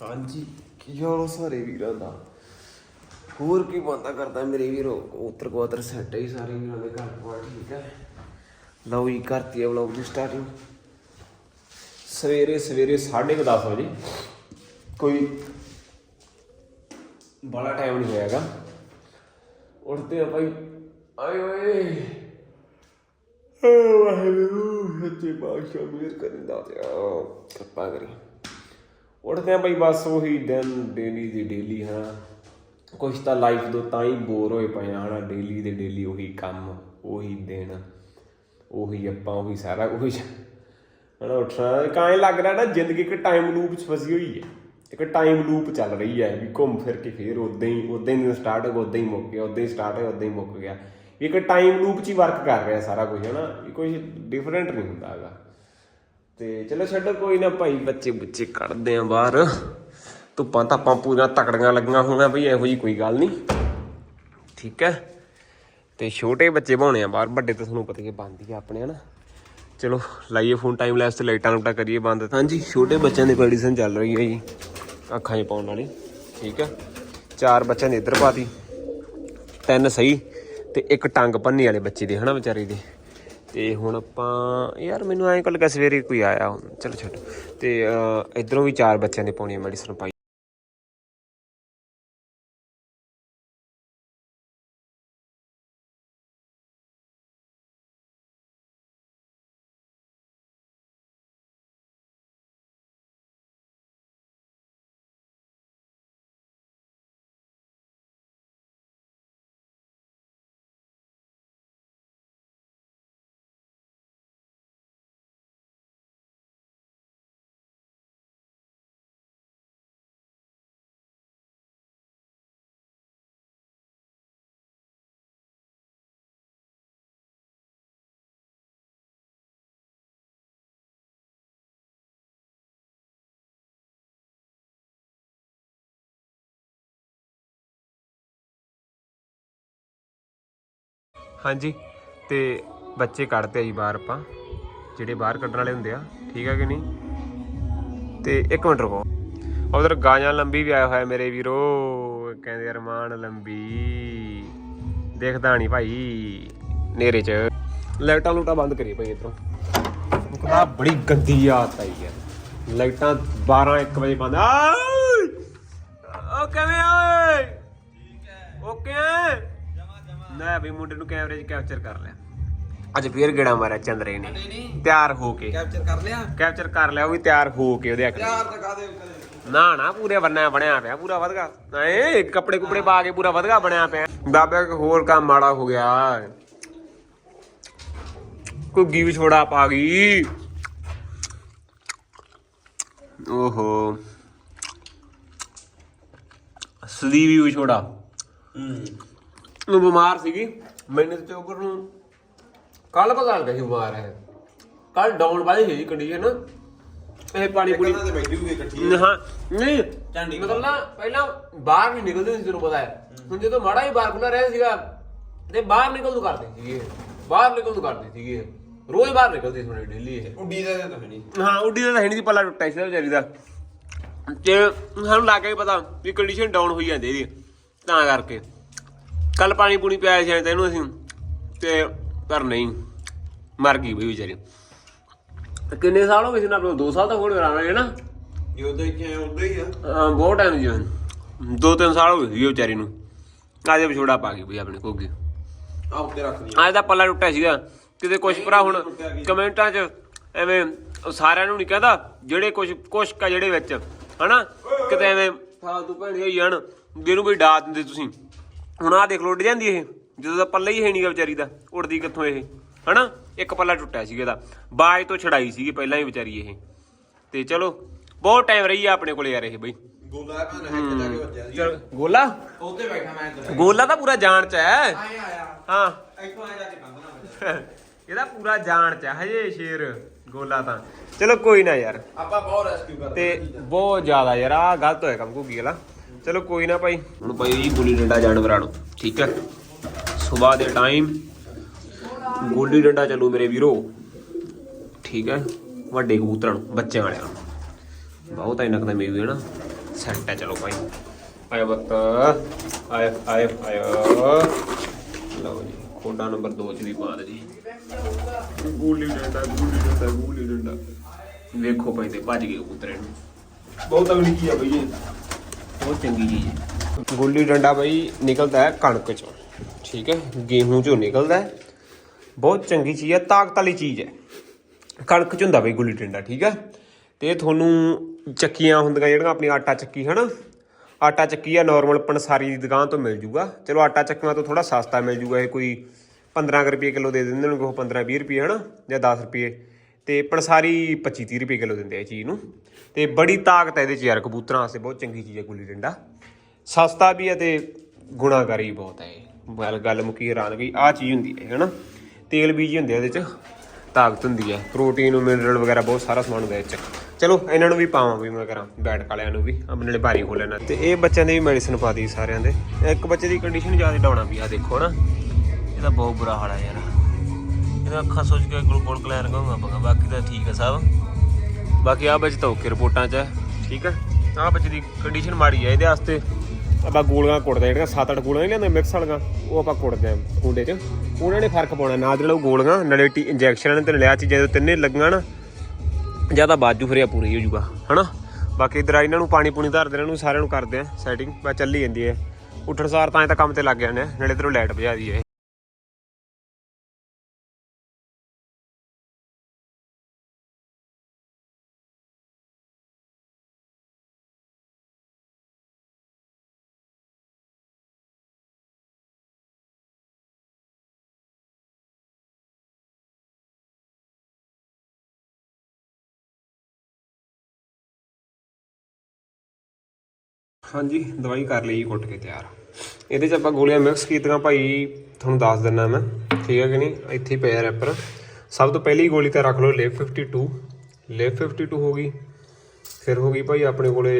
ਹਾਂਜੀ, ਕੀ ਹਾਲ ਆ ਸਾਰੇ ਵੀਰਾਂ ਦਾ? ਹੋਰ ਕੀ ਬੰਦਾ ਕਰਦਾ ਮੇਰੇ ਵੀਰੋ? ਉਤਰ ਕੋਤਰ ਸੈੱਟ ਹੀ ਸਾਰੇ ਵੀਰਾਂ ਦੇ ਘਰ ਪਾ ਠੀਕ ਹੈ ਲਓ ਜੀ, ਕਰਤੀ ਹੈ ਵਲੌਗ ਦੀ ਸਟਾਰਟਿੰਗ ਸਵੇਰੇ ਸਵੇਰੇ 10:30 ਵਜੇ ਕੋਈ ਬੜਾ ਟਾਈਮ ਨਹੀਂ ਹੋਇਆਗਾ ਉੱਠਦੇ ਆ ਭਾਈ। ਆਏ ਓਏ ਓ ਵਾਹਿਗੁਰੂ ਸੱਚੇ ਪਾਤਸ਼ਾਹ ਮੇਰ ਕਰਿੰਦਾ ਤੇ ਕਿਰਪਾ ਕਰੀ। ਉੱਠਦੇ ਆ ਬਈ ਬਸ ਉਹੀ ਦਿਨ ਡੇਲੀ ਦੀ ਡੇਲੀ ਹਾਂ। ਕੁਛ ਤਾਂ ਲਾਈਫ ਤੋਂ ਤਾਂ ਹੀ ਬੋਰ ਹੋਏ ਪਏ ਆ ਨਾ ਡੇਲੀ ਦੇ ਡੇਲੀ ਉਹੀ ਕੰਮ, ਉਹੀ ਦਿਨ, ਉਹੀ ਆਪਾਂ, ਉਹੀ ਸਾਰਾ ਉਹੀ ਹਨਾ, ਉੱਠਣਾ ਕਾਇ ਲੱਗ ਰਿਹਾ ਨਾ, ਜ਼ਿੰਦਗੀ ਇੱਕ ਟਾਈਮ ਲੂਪ 'ਚ ਫਸੀ ਹੋਈ ਹੈ। ਇੱਕ ਟਾਈਮ ਲੂਪ ਚੱਲ ਰਹੀ ਹੈ ਵੀ ਘੁੰਮ ਫਿਰ ਕੇ ਫੇਰ ਉਦਾਂ ਹੀ ਉਦਾਂ ਹੀ ਸਟਾਰਟ ਹੋ ਉਦਾਂ ਹੀ ਮੁੱਕ ਗਿਆ ਉਦਾਂ ਹੀ ਸਟਾਰਟ ਹੋਇਆ ਉਦਾਂ ਹੀ ਮੁੱਕ ਗਿਆ। ਇੱਕ ਟਾਈਮ ਲੂਪ 'ਚ ਹੀ ਵਰਕ ਕਰ ਰਿਹਾ ਸਾਰਾ ਕੁਝ ਹਨਾ। ਇਹ ਕੋਈ ਡਿਫਰੈਂਟ ਨਹੀਂ ਹੁੰਦਾ ਹੈਗਾ। ਤੇ ਚਲੋ ਛੱਡੋ, ਕੋਈ ਨਾ ਭਾਈ, ਬੱਚੇ ਬੁੱਚੇ ਕੱਢਦੇ ਆ ਬਾਹਰ। ਧੁੱਪਾਂ ਧਾਪਾਂ ਪੂਰੀਆਂ ਤਕੜੀਆਂ ਲੱਗੀਆਂ ਹੋਈਆਂ ਬਈ ਇਹੋ ਜੀ ਕੋਈ ਗੱਲ ਨਹੀਂ। ਠੀਕ ਹੈ? ਤੇ ਛੋਟੇ ਬੱਚੇ ਬਾਉਣੇ ਆ ਬਾਹਰ, ਵੱਡੇ ਤਾਂ ਤੁਹਾਨੂੰ ਪਤਾ ਹੀ ਹੈ, ਬੰਦ ਹੀ ਆ ਆਪਣੇ, ਹਨਾ? ਚਲੋ, ਲਾਈਏ ਫੋਨ ਟਾਈਮ ਲੈਸ ਤੇ ਲਾਈਟਾਂ ਲੂਟਾਂ ਕਰੀਏ ਬੰਦ ਹਾਂਜੀ, ਛੋਟੇ ਬੱਚਿਆਂ ਦੀ ਮੈਡੀਸਨ ਚੱਲ ਰਹੀ ਹੈ ਜੀ, ਅੱਖਾਂ 'ਚ ਪਾਉਣ ਵਾਲੀ। ਠੀਕ ਹੈ? ਚਾਰ ਬੱਚਿਆਂ ਨੇ ਇੱਧਰ ਪਾਤੀ, ਤਿੰਨ ਸਹੀ ਤੇ ਇੱਕ ਟੰਗ ਪੰਨੀ ਵਾਲੇ ਬੱਚੇ ਦੇ, ਹਨਾ ਵਿਚਾਰੇ ਦੇ? ਤੇ ਹੁਣ ਆਪਾਂ ਯਾਰ ਮੈਨੂੰ ਐਂ ਕੱਲ ਸਵੇਰੇ ਕੋਈ ਆਇਆ ਚਲੋ ਛੱਡ। ਤੇ ਅਹ, ਇੱਧਰੋਂ ਵੀ ਚਾਰ ਬੱਚਿਆਂ ਨੇ ਪਾਉਣੀ ਮੈਡੀਸਨ ਪਾਈ ਹਾਂਜੀ, ਤੇ ਬੱਚੇ ਕੱਢਦੇ ਆ ਜੀ ਬਾਹਰ ਆਪਾਂ। ਜਿਹੜੇ ਬਾਹਰ ਕੱਢਣ ਵਾਲੇ ਹੁੰਦੇ ਆ, ਠੀਕ ਆ ਕਿ ਨਹੀਂ? ਤੇ ਇੱਕ ਮਿੰਟ ਰੁਕੋ। ਉਧਰ ਗਾਂਆਂ ਲੰਬੀ ਵੀ ਆਇਆ ਹੋਇਆ ਮੇਰੇ ਵੀਰੋ। ਕਹਿੰਦੇ ਅਰਮਾਨ ਲੰਬੀ। ਦੇਖਦਾ ਨਹੀਂ ਭਾਈ, ਨੇਰੇ ਚ। ਲਾਈਟਾਂ ਲੂਟਾਂ ਬੰਦ ਕਰੀ ਭਾਈ ਇਧਰੋਂ। ਆ ਬੜੀ ਗੰਦੀ ਆਦਤ ਆਈ ਹੈ ਲਾਈਟਾਂ 12 1 ਵਜੇ ਬੰਦ। ਆ ਓ ਕਿਵੇਂ ਓਏ? ਓਕੇ? ਨਾ ਵੀ ਮੁੰਡੇ ਨੂੰ ਕੈਮਰੇ 'ਚ ਕੈਪਚਰ ਕਰ ਲਿਆ। ਅੱਜ ਫੇਰ ਗੇੜਾ ਮਾਰਿਆ ਚੰਦਰੇ ਨੇ। ਤਿਆਰ ਹੋ ਕੇ। ਕੈਪਚਰ ਕਰ ਲਿਆ? ਕੈਪਚਰ ਕਰ ਲਿਆ ਉਹ ਵੀ ਤਿਆਰ ਹੋ ਕੇ ਉਹਦੇ ਅੱਗੇ ਯਾਰ ਦਿਖਾ ਦੇ ਨਾ ਨਾ ਪੂਰੇ ਬੰਨਾ ਬਣਿਆ ਪਿਆ ਪੂਰਾ ਵਧਗਾ। ਏ ਕੱਪੜੇ ਕੁਪੜੇ ਪਾ ਕੇ ਪੂਰਾ ਵਧਗਾ ਬਣਿਆ ਪਿਆ। ਬਾਬਾ ਇੱਕ ਹੋਰ ਕੰਮ ਮਾੜਾ ਹੋ ਗਿਆ। ਕੁੱਗੀ ਵੀ ਛੋੜਾ ਪਾ ਗਈ। ਓਹੋ। ਸਲੀਵੀ ਵੀ ਛੋੜਾ ਹੂੰ। ਉਹ ਬਿਮਾਰ ਸੀਗੀ। ਮੈਨੂੰ ਤੇ ਚੋਕਰ ਨੂੰ ਕੱਲ ਪਤਾ ਲੱਗਾ ਸੀ ਬਿਮਾਰ ਹੈ। ਕੱਲ ਡਾਊਨ ਵਾਲੀ ਸੀ ਕੰਡੀਸ਼ਨ ਇਹ ਪਾਣੀ ਪੂਣੀ ਤੇ ਬੈਠੀ ਹੋਈ ਇਕੱਠੀ। ਹਾਂ ਨਹੀਂ। ਝਾਂਡੀ ਮਤਲਬ ਨਾ ਪਹਿਲਾਂ ਬਾਹਰ ਨਹੀਂ ਨਿਕਲਦੇ ਸੀ ਤੈਨੂੰ ਪਤਾ ਹੈ। ਹੁਣ ਜਦੋਂ ਮਾੜਾ ਹੀ ਬਾਹਰ ਖੁੱਲਾ ਰਿਹਾ ਸੀਗਾ ਤੇ ਬਾਹਰ ਨਿਕਲ ਨੂੰ ਕਰਦੇ ਸੀਗੇ। ਬਾਹਰ ਨਿਕਲ ਨੂੰ ਕਰਦੇ ਸੀਗੇ। ਰੋਜ਼ ਬਾਹਰ ਨਿਕਲਦੇ ਸੀ ਡੇਲੀ ਇਹ ਉੱਡੀ ਦਾ ਤਾਂ ਨਹੀਂ। ਹਾਂ ਉੱਡੀ ਦਾ ਤਾਂ ਹੈ ਨਹੀਂ ਸੀ ਪੱਲਾ ਟੁੱਟਾ ਸੀ ਵਿਚਾਰੀ ਦਾ। ਤੇ ਸਾਨੂੰ ਲੱਗ ਗਿਆ ਪਤਾ ਵੀ ਕੰਡੀਸ਼ਨ ਡਾਊਨ ਹੋਈ ਜਾਂਦੀ ਇਹਦੀ। ਤਾਂ ਕਰਕੇ। ਕੱਲ ਪਾਣੀ ਪੂਣੀ ਪਿਆਇਆ ਸੀ ਤੈਨੂੰ ਅਸੀਂ ਤੇ ਪਰ ਨਹੀਂ ਮਰ ਗਈ ਬਈ ਵਿਚਾਰੀ। ਕਿੰਨੇ ਸਾਲ ਹੋ ਗਏ ਸੀ ਨਾ ਆਪਣੇ 2 ਸਾਲ ਤਾਂ ਹੋਣ ਵਾਲਾ ਹੈ ਨਾ। ਜੇ ਉਦੋਂ ਹੀ ਕਿਹਾ ਉਦੋਂ ਹੀ ਆ। ਬਹੁਤ ਟਾਈਮ ਜੀ ਦੋ ਤਿੰਨ ਸਾਲ ਹੋ ਗਏ ਸੀ ਵਿਚਾਰੀ ਨੂੰ। ਅੱਜ ਵਿਛੋੜਾ ਪਾ ਗਈ ਬਈ ਆਪਣੇ ਕੋਗੀ ਆ ਉੱਤੇ ਰੱਖ ਦੀ ਅੱਜ ਦਾ ਪੱਲਾ ਟੁੱਟਿਆ ਸੀਗਾ। ਕਿਤੇ ਕੁਛ ਭਰਾ ਹੁਣ ਕਮੈਂਟਾਂ 'ਚ ਐਵੇਂ ਸਾਰਿਆਂ ਨੂੰ ਨਹੀਂ ਕਹਦਾ ਜਿਹੜੇ ਕੁਛ ਕੁਛ ਕਾ ਜਿਹੜੇ ਵਿੱਚ। ਹਨਾ? ਕਿਤੇ ਐਵੇਂ ਫਾਲਤੂ ਭੈਣੇ ਹੋਈ ਜਾਣ ਵੀ ਇਹਨੂੰ ਵੀ ਡਾ ਦਿੰਦੇ ਤੁਸੀਂ। ਹੁਣ ਆਹ ਦੇਖ ਲੋ ਉੱਡ ਜਾਂਦੀ ਇਹ। ਜਦੋਂ ਦਾ ਪੱਲਾ ਹੀ ਹੈ ਨਹੀਂਗਾ ਵਿਚਾਰੀ ਦਾ ਉੱਡਦੀ ਕਿੱਥੋਂ ਇਹ? ਹਨਾ? ਇੱਕ ਪੱਲਾ ਟੁੱਟਿਆ ਸੀਗਾ ਇਹਦਾ। ਬਾਜ ਤੋਂ ਛੜਾਈ ਸੀਗੀ ਪਹਿਲਾਂ ਹੀ ਵਿਚਾਰੀ ਇਹ। ਤੇ ਚਲੋ ਬਹੁਤ ਟਾਈਮ ਰਹੀ ਆ ਆਪਣੇ ਕੋਲੇ ਯਾਰ ਇਹ ਬਈ। ਗੋਲਾ ਮੈਂ ਰਹਿ ਵੱਜਿਆ ਸੀ। ਗੋਲਾ? ਉੱਤੇ ਬੈਠਾ ਮੈਂ ਇੱਧਰ। ਗੋਲਾ ਤਾਂ ਪੂਰਾ ਜਾਣ ਚ ਹੈ। ਆਏ ਆਇਆ। ਹਾਂ। ਇੱਥੋਂ ਆਇਆ ਜਾ ਕੇ ਕੰਧ ਨਾ ਵੱਜਿਆ ਇਹਦਾ ਪੂਰਾ ਜਾਣ ਚ ਹਜੇ ਸ਼ੇਰ ਗੋਲਾ ਤਾਂ। ਚਲੋ ਕੋਈ ਨਾ ਯਾਰ। ਆਪਾਂ ਬਹੁਤ ਰੈਸਕਿਊ ਕਰਦੇ ਤੇ ਬਹੁਤ ਜ਼ਿਆਦਾ ਯਾਰ ਆ ਗਲਤ ਹੋਇਆ ਕੰਮ ਘੁੱਗੀ ਵਾਲਾ। ਚਲੋ ਕੋਈ ਨਾ ਭਾਈ। ਹੁਣ ਭਾਈ ਜੀ ਗੁੱਲੀ ਡੰਡਾ ਜਾਨਵਰਾਂ ਨੂੰ ਠੀਕ ਹੈ? ਸਵੇਰ ਦੇ ਟਾਈਮ ਗੁੱਲੀ ਡੰਡਾ ਚੱਲੂ ਮੇਰੇ ਵੀਰੋ ਠੀਕ ਹੈ? ਵੱਡੇ ਕਬੂਤਰਾਂ ਨੂੰ ਬੱਚਿਆਂ ਵਾਲਿਆਂ ਨੂੰ। ਬਹੁਤ ਇੰਨਾ ਕਦਾ ਮੇਵੀ ਹੈ ਨਾ ਸੈੱਟ ਹੈ ਚਲੋ ਭਾਈ। ਆਇਆ ਬੱਤ ਆਇਆ ਆਇਆ ਆਇਆ। ਲਓ ਜੀ ਖੋਡਾ ਨੰਬਰ 2 ਚ ਵੀ ਪਾ ਦੇ ਜੀ। ਗੂਲੀ ਡੰਡਾ ਗੂਲੀ ਡੰਡਾ ਗੂਲੀ ਡੰਡਾ। ਵੇਖੋ ਭਾਈ ਤੇ ਭੱਜ ਗਏ ਕਬੂਤਰੇ ਨੂੰ ਬਹੁਤ ਅਗਲੀ ਕੀ ਆ ਬਈ ਇਹ। ਬਹੁਤ ਚੰਗੀ ਚੀਜ਼ ਹੈ। ਗੁੱਲੀ ਡੰਡਾ ਬਈ ਨਿਕਲਦਾ ਹੈ ਕਣਕ ਚੋਂ। ਠੀਕ ਹੈ, ਗੇਹੂੰ ਚੋਂ ਨਿਕਲਦਾ ਹੈ। ਬਹੁਤ ਚੰਗੀ ਚੀਜ਼ ਹੈ, ਤਾਕਤ ਵਾਲੀ ਚੀਜ਼ ਹੈ। ਕਣਕ ਚ ਹੁੰਦਾ ਬਈ ਗੁੱਲੀ ਡੰਡਾ, ਠੀਕ ਹੈ। ਤੇ ਤੁਹਾਨੂੰ ਚੱਕੀਆਂ ਹੁੰਦੀਆਂ ਜਿਹੜੀਆਂ ਆਪਣੀ ਆਟਾ ਚੱਕੀ, ਹਨਾ? ਆਟਾ ਚੱਕੀ ਆ ਨਾਰਮਲ ਪੰਸਾਰੀ ਦੀ ਦੁਕਾਨ ਤੋਂ ਮਿਲ ਜੂਗਾ। ਚਲੋ ਆਟਾ ਚੱਕੀਆਂ ਤੋਂ ਥੋੜਾ ਸਸਤਾ ਮਿਲ ਜੂਗਾ। ਇਹ ਕੋਈ 15 ਕੁ ਰੁਪਏ ਕਿਲੋ ਦੇ ਦਿੰਦੇ ਨੇ ਉਹ 15 20 ਰੁਪਏ, ਹਨਾ? ਜਾਂ 10 ਰੁਪਏ। ਤੇ ਪੰਸਾਰੀ 25 30 ਰੁਪਏ ਕਿਲੋ ਦਿੰਦੇ ਆ ਇਹ ਚੀਜ਼ ਨੂੰ। ਤੇ ਬੜੀ ਤਾਕਤ ਹੈ ਇਹਦੇ ਚ ਯਾਰ, ਕਬੂਤਰਾਂ ਵਾਸਤੇ ਬਹੁਤ ਚੰਗੀ ਚੀਜ਼ ਹੈ ਗੁੱਲੀ ਡੰਡਾ। ਸਸਤਾ ਵੀ ਹੈ ਤੇ ਗੁਣਾਕਾਰੀ ਬਹੁਤ ਹੈ ਇਹ। ਗੱਲ ਗੱਲ ਮੁੱਕੀ ਹੈਰਾਨ ਗਈ ਆ ਚੀਜ਼ ਹੁੰਦੀ ਹੈ, ਹਨਾ? ਤੇਲ ਬੀਜ ਹੁੰਦੇ ਆ ਇਹਦੇ ਚ, ਤਾਕਤ ਹੁੰਦੀ ਹੈ ਪ੍ਰੋਟੀਨ, ਮਿਨਰਲ ਵਗੈਰਾ ਬਹੁਤ ਸਾਰਾ ਸਮਾਨ ਹੁੰਦਾ ਇਹਦੇ ਚ। ਚਲੋ, ਇਹਨਾਂ ਨੂੰ ਵੀ ਪਾਵਾਂ ਵੀ ਮੈਂ ਕਰਾਂ, ਬੈਠ ਵਾਲਿਆਂ ਨੂੰ ਵੀ, ਆਪਣੇ ਨਾਲੇ ਭਾਰੀ ਹੋ ਲੈਣਾ ਤੇ ਇਹ ਬੱਚਿਆਂ ਦੇ ਵੀ ਮੈਡੀਸਨ ਪਾ ਦੀ ਸਾਰਿਆਂ ਦੇ। ਇੱਕ ਬੱਚੇ ਦੀ ਕੰਡੀਸ਼ਨ ਜ਼ਿਆਦਾ ਡਾਉਣਾ ਵੀ ਆ ਦੇਖੋ ਨਾ ਇਹਦਾ ਬਹੁਤ ਬੁਰਾ ਹਾਲ ਆ ਯਾਰ। ਇਹਦਾ ਅੱਖਾਂ ਸੋਚ ਕੇ ਗਲੂਕੋਲ ਕਲੈਰ ਗਾਉਂਗਾ ਪੰਗਾ ਬਾਕੀ ਤਾਂ ਠੀਕ ਆ ਸਭ। ਬਾਕੀ ਆ ਬੱਚੇ ਤਾਂ ਓਕੇ ਰਿਪੋਰਟਾਂ 'ਚ ਹੈ, ਠੀਕ ਹੈ ਆ ਬੱਚੇ ਦੀ ਕੰਡੀਸ਼ਨ ਮਾੜੀ ਹੈ ਇਹਦੇ ਵਾਸਤੇ। ਆਪਾਂ ਗੋਲੀਆਂ ਕੁੱਟਦੇ ਹਾਂ ਜਿਹੜੀਆਂ 7-8 ਗੋਲੀਆਂ ਨਹੀਂ ਲੈਂਦੇ ਮਿਕਸ ਵਾਲੀਆਂ ਉਹ ਆਪਾਂ ਕੁੱਟਦੇ ਆ ਕੁੰਡੇ 'ਚ। ਉਹਨਾਂ ਨੇ ਫ਼ਰਕ ਪਾਉਣਾ ਨਾ ਦੇ ਉਹ ਗੋਲੀਆਂ ਨਾਲੇ ਟੀ ਇੰਜੈਕਸ਼ਨ ਨੇ ਤੇ ਲਿਆ ਚੀਜ਼ਾਂ ਜਦੋਂ ਤਿੰਨੇ ਲੱਗਣ ਨਾ ਜਾਂ ਤਾਂ ਬਾਜੂ ਫਰਿਆ ਪੂਰੀ ਹੋ ਜਾਊਗਾ ਹਨਾ? ਬਾਕੀ ਇਧਰ ਇਹਨਾਂ ਨੂੰ ਪਾਣੀ ਪੂਣੀ ਧਰਦੇ ਇਹਨਾਂ ਨੂੰ ਸਾਰਿਆਂ ਨੂੰ ਕਰਦੇ ਆ ਸੈਟਿੰਗ ਬਸ ਚੱਲੀ ਜਾਂਦੀ ਹੈ ਉੱਠਣ ਸਾਰ ਤਾਂ ਇਹ ਤਾਂ ਕੰਮ ਤੇ ਲੱਗ ਜਾਂਦੇ ਆ ਨਾਲੇ ਇਧਰੋਂ ਲਾਈਟ ਭਜਾ ਦੀ ਹਾਂਜੀ, ਦਵਾਈ ਕਰ ਲਈ, ਕੁੱਟ ਕੇ ਤਿਆਰ। ਇਹਦੇ ਚ ਆਪਾਂ ਗੋਲੀਆਂ ਮਿਕਸ ਕੀਤੀਆਂ, ਭਾਈ ਤੁਹਾਨੂੰ ਦੱਸ ਦਿੰਨਾ ਮੈਂ, ਠੀਕ ਹੈ ਕਿ ਨਹੀਂ? ਇੱਥੇ ਹੀ ਪਿਆ ਰੈਪਰ ਸਭ ਤੋਂ ਪਹਿਲੀ ਗੋਲੀ ਤਾਂ ਰੱਖ ਲਓ ਲਿਵ 52 ਲਿਵ 52 ਹੋ ਗਈ। ਫਿਰ ਹੋ ਗਈ ਭਾਈ ਆਪਣੇ ਕੋਲੇ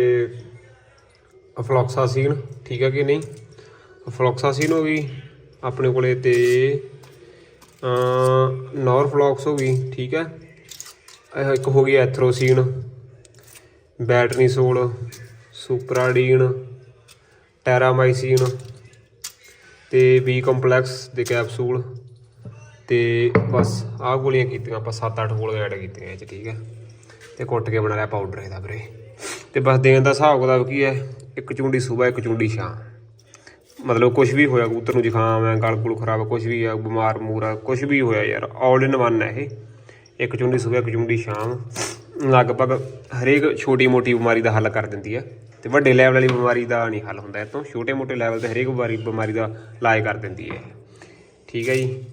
ਅਫਲੋਕਸਾਸੀਨ ਠੀਕ ਹੈ ਕਿ ਨਹੀਂ? ਅਫਲੋਕਸਾਸੀਨ ਹੋ ਗਈ, ਆਪਣੇ ਕੋਲੇ ਤੇ ਅ ਨੋਰਫਲੋਕਸ ਹੋ ਗਈ, ਠੀਕ ਹੈ। ਇੱਕ ਹੋ ਗਈ ਐਥਰੋਸੀਨ, ਬੈਟਰੀਸੋਲ ਸੁਪਰਾਡੀਨ, ਟੈਰਾਮਾਈਸੀਨ ਤੇ ਬੀ ਕੰਪਲੈਕਸ ਦੇ ਕੈਪਸੂਲ ਤੇ ਬਸ ਆਹ ਗੋਲੀਆਂ ਕੀਤੀਆਂ, ਆਪਾਂ 7-8 ਗੋਲੀਆਂ ਐਡ ਕੀਤੀਆਂ ਇਹ ਚ, ਠੀਕ ਹੈ? ਤੇ ਕੁੱਟ ਕੇ ਬਣਾ ਲਿਆ ਪਾਊਡਰ ਇਹਦਾ ਵੀਰੇ। ਤੇ ਬਸ ਦੇਣ ਦਾ ਹਿਸਾਬ ਕਿਤਾਬ ਕੀ ਹੈ? ਇੱਕ ਚੁੰਡੀ ਸਵੇਰ ਇੱਕ ਚੁੰਡੀ ਸ਼ਾਮ ਮਤਲਬ ਕੁਝ ਵੀ ਹੋਇਆ, ਕਬੂਤਰ ਨੂੰ ਜ਼ੁਕਾਮ ਹੈ, ਗਲ ਗੁਲ ਖਰਾਬ ਕੁਝ ਵੀ ਹੈ ਬਿਮਾਰ ਮੂਰਾ ਕੁਝ ਵੀ ਹੋਇਆ ਯਾਰ ਆਲ ਇਨ ਵਨ ਹੈ ਇਹ। ਇੱਕ ਚੁੰਡੀ ਸਵੇਰ ਇੱਕ ਚੁੰਡੀ ਸ਼ਾਮ ਲਗਭਗ ਹਰੇਕ ਛੋਟੀ ਮੋਟੀ ਬਿਮਾਰੀ ਦਾ ਹੱਲ ਕਰ ਦਿੰਦੀ ਹੈ ਤੇ ਵੱਡੇ ਲੈਵਲ ਵਾਲੀ ਬਿਮਾਰੀ ਦਾ ਨਹੀਂ ਹੱਲ ਹੁੰਦਾ ਇਹ ਤੋਂ ਛੋਟੇ ਮੋਟੇ ਲੈਵਲ ਤੇ ਹਰੇਕ ਬਿਮਾਰੀ ਬਿਮਾਰੀ ਦਾ ਇਲਾਜ ਕਰ ਦਿੰਦੀ ਹੈ ਠੀਕ ਹੈ ਜੀ?